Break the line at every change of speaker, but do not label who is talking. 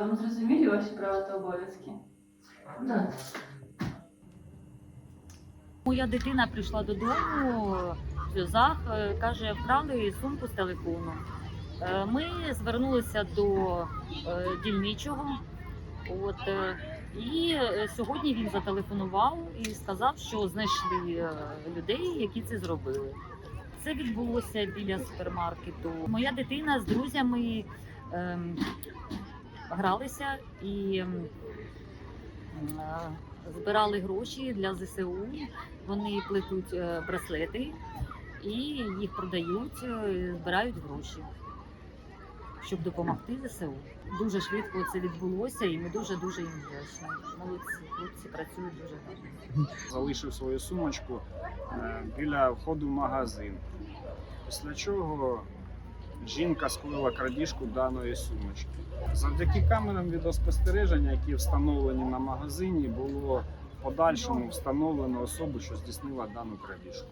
Вам зрозуміли ваші права та обов'язки?
Так.
Моя дитина прийшла додому в сльозах, е, каже, вкрали сумку з телефону. Е, Ми звернулися до е, дільничого. От, е, і е, сьогодні він зателефонував і сказав, що знайшли е, людей, які це зробили. Це відбулося біля супермаркету. Моя дитина з друзями ем, гралися і ем, е, збирали гроші для ЗСУ. Вони плетуть е, браслети і їх продають, е, збирають гроші, щоб допомогти ЗСУ. Дуже швидко це відбулося, і ми дуже дуже їм вдячні. Молодці, хлопці працюють дуже гарно.
залишив свою сумочку е, біля входу в магазин. Після чого жінка скоїла крадіжку даної сумочки. Завдяки камерам відеоспостереження, які встановлені на магазині, було в подальшому встановлено особу, що здійснила дану крадіжку.